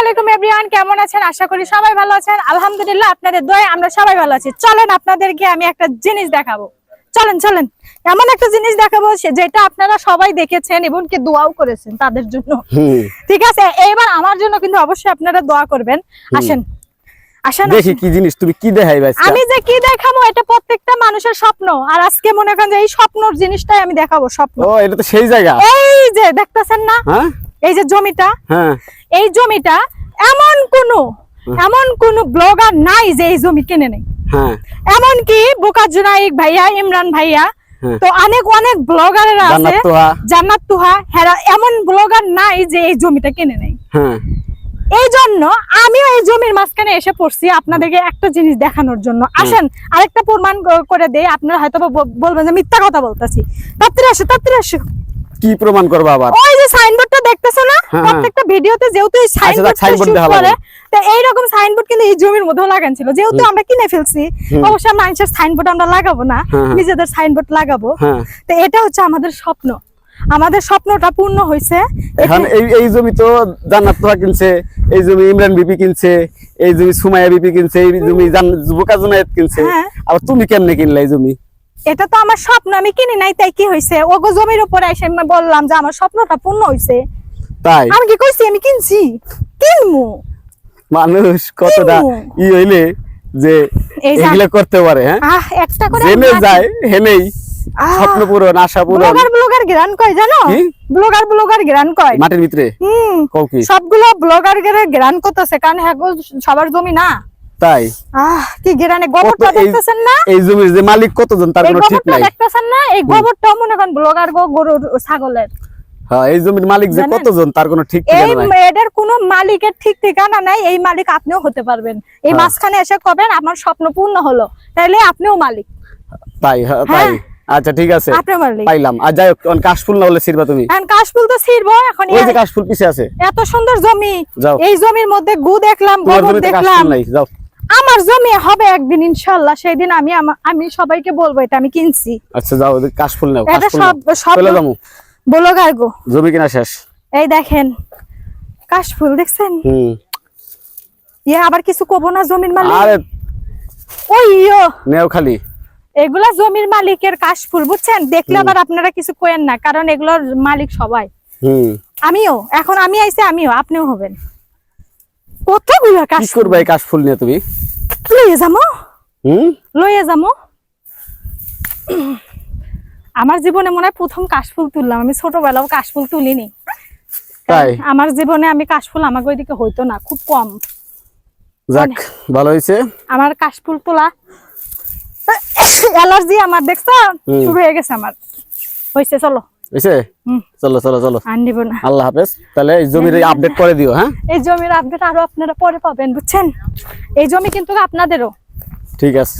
আলাইকুম এভরিওয়ান কেমন আছেন? আশা করি সবাই ভালো আছেন। আলহামদুলিল্লাহ আপনাদের দয়ে আমরা সবাই ভালো আছি। চলেন আপনাদেরকে আমি একটা জিনিস দেখাবো। চলেন চলেন। এমন একটা জিনিস দেখাবো যেটা আপনারা সবাই দেখেছেন এবং কি দোয়াও করেছেন তাদের জন্য। ঠিক আছে? এইবার আমার জন্য কিন্তু অবশ্যই আপনারা দোয়া করবেন। আসেন। আসেন দেখি কি জিনিস তুমি কি দেখাইবা আমি যে কি দেখাবো এটা প্রত্যেকটা মানুষের স্বপ্ন। আর আজকে মনে করেন যে এই স্বপ্নর জিনিসটাই আমি দেখাবো স্বপ্ন। ও এটা তো সেই জায়গা। এই যে দেখতেছেন না? হ্যাঁ? এই যে জমিটা। হ্যাঁ। এই জমিটা এমন কোন এমন কোন ব্লগার নাই যে এই জমি কিনে নেই। হ্যাঁ। এমন কি বোকা জুনাইক ভাইয়া ইমরান ভাইয়া হ্যাঁ। তো অনেক অনেক ব্লগারেরা আছে। জান্নাত তুহা। হেরা এমন ব্লগার নাই যে এই জমিটা কিনে নেই। হ্যাঁ। এই জন্য আমিও এই জমির মাঝখানে এসে পড়ছি আপনাদেরকে একটা জিনিস দেখানোর জন্য। আসেন আরেকটা প্রমাণ করে দেই আপনারা হয়তো বলবেন যে মিথ্যা কথা বলতেছি। তাড়াতাড়ি আসো তাড়াতাড়ি আসো। কি প্রমাণ করব আবার? ওই যে সাইনবোর্ডটা দেখতেছো না? হ্যাঁ, প্রত্যেকটা ভিডিওতে যেহেতু এই আচ্ছা, সাইনবোর্ড শুট করে তো এইরকম সাইনবোর্ড কিন্তু এই জমির মধ্যেও লাগান ছিল। যেহেতু আমরা কিনে ফেলছি মানুষের সাইনবোর্ড আমরা লাগাবো না হ্যাঁ, হ্যাঁ। নিজেদের সাইনবোর্ড লাগাবো। হ্যাঁ। তো এটা হচ্ছে আমাদের স্বপ্ন। আমাদের স্বপ্নটা পূর্ণ হয়েছে। এখন এই এই জমি তো জান্নাত কিনছে এই জমি ইমরান বিপি কিনছে এই জমি সুমাইয়া বিপি কিনছে এই জমি জান- বোকা জুনায়েত কিনছে। হ্যাঁ। আবার তুমি কেমনে কিনলে এই জমি? এটা তো আমার স্বপ্ন আমি কিনি নাই তাই কি হয়েছে ওগো জমির উপরে এসে আমি বললাম যে আমার স্বপ্নটা পূর্ণ হয়েছে তাই? আমি কি কইছি? আমি কিনছি। কিনমু। মানুষ কতটা ই হইলে যে এগুলো করতে পারে হ্যাঁ? আহ একটা করে জেনে যায় হেনেই স্বপ্ন পূরণ আশা পূরণ। ব্লগার ব্লগার গ্রান কয় জানো? ব্লগার ব্লগার গ্রান কয়। মাটির ভিতরে? হুম। কও কি? সবগুলো ব্লগার গেরে গ্রান করতেছে কারণ হ্যাঁ সবার জমি না। তাই? আহ কি গ্রানে গোবরটা দেখতেছেন না? এই জমির যে মালিক কতজন তার কোনো ঠিক গোবরটা নাই। দেখতেছেন না? এই গোবরটাও মনে করেন ব্লগার গো গরুর ছাগলের। হ্যাঁ এই জমির মালিক যে কতজন তার কোনো ঠিক ঠিকানা নাই। এদের কোনো মালিকের ঠিক ঠিকানা নাই এই মালিক আপনিও হতে পারবেন। এই হ্যাঁ। মাঝখানে এসে কবেন আমার স্বপ্ন পূর্ণ হলো। তাইলে আপনিও মালিক। তাই হ্যাঁ, তাই। হ্যাঁ। আচ্ছা ঠিক আছে। পাইলাম। আর যাই হোক কাশফুল না হলে ছিড়বা তুমি? এখন কাশফুল তো ছিড়বো এখন ওই এ- যে কাশফুল পিছে আছে। এত সুন্দর জমি। এই জমির মধ্যে গু দেখলাম গোবর দেখলাম। যাও। আমার জমি হবে একদিন ইনশাল্লাহ। সেই দিন আমি আমি সবাইকে বলব এটা আমি কিনছি। আচ্ছা যাও কাশফুল নাও এটা কাশফুল সব সব বলো গার্গো জমি কিনা শেষ। এই দেখেন কাশফুল দেখছেন? হুম। ইয়ে আবার কিছু কব না জমির মালিক? আরে ওই ইয়ো নেও খালি। এগুলা জমির মালিকের কাশফুল বুঝছেন? দেখলে আবার আপনারা কিছু কোয়েন না কারণ এগুলোর মালিক সবাই। হুম। আমিও এখন আমি আইছি আমিও আপনিও হবেন। কতগুলো কি কাশফুল? করবা কাশফুল নিয়ে তুমি? লইয়ে যাব হুম? লইয়ে যাব আমার জীবনে মনে হয় প্রথম কাশফুল তুললাম। আমি ছোটবেলাও কাশফুল তুলিনি। তাই? আমার জীবনে আমি কাশফুল আমাকে ওইদিকে হইতো না খুব কম। যাক ভালো হয়েছে আমার কাশফুল তোলা অ্যালার্জি আমার দেখছ। শুরু হয়ে গেছে আমার। হয়েছে চলো। হুম। চলো চলো চলো। আল্লাহ হাফেজ। তাহলে এই জমির আপডেট করে দিও হ্যাঁ? এই জমির আপডেট আরও আপনারা পরে পাবেন বুঝছেন? এই জমি কিন্তু আপনাদেরও। ঠিক আছে।